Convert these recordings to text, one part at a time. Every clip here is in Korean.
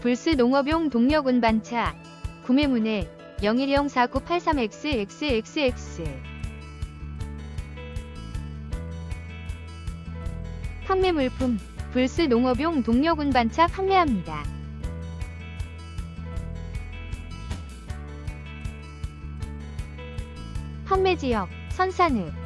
불스 농업용 동력 운반차. 구매문의 01049836XXX 판매 물품 불스 농업용 동력 운반차 판매합니다. 판매 지역 선산읍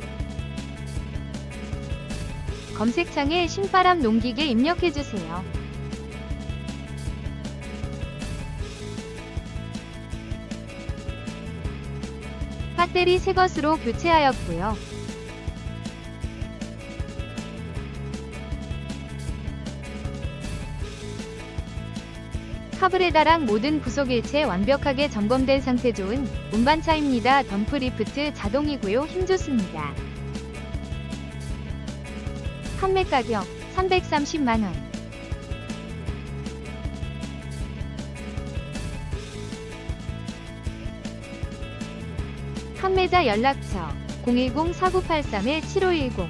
검색창에 신바람 농기계 입력해주세요. 배터리 새 것으로 교체하였고요. 카브레다랑 모든 부속일체 완벽하게 점검된 상태 좋은 운반차입니다. 덤프 리프트 자동이고요. 힘 좋습니다. 판매 가격 330만원 판매자 연락처 010-4983-7510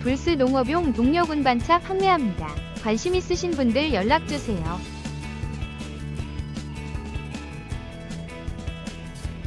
불스 농업용 동력 운반차 판매합니다. 관심 있으신 분들 연락주세요.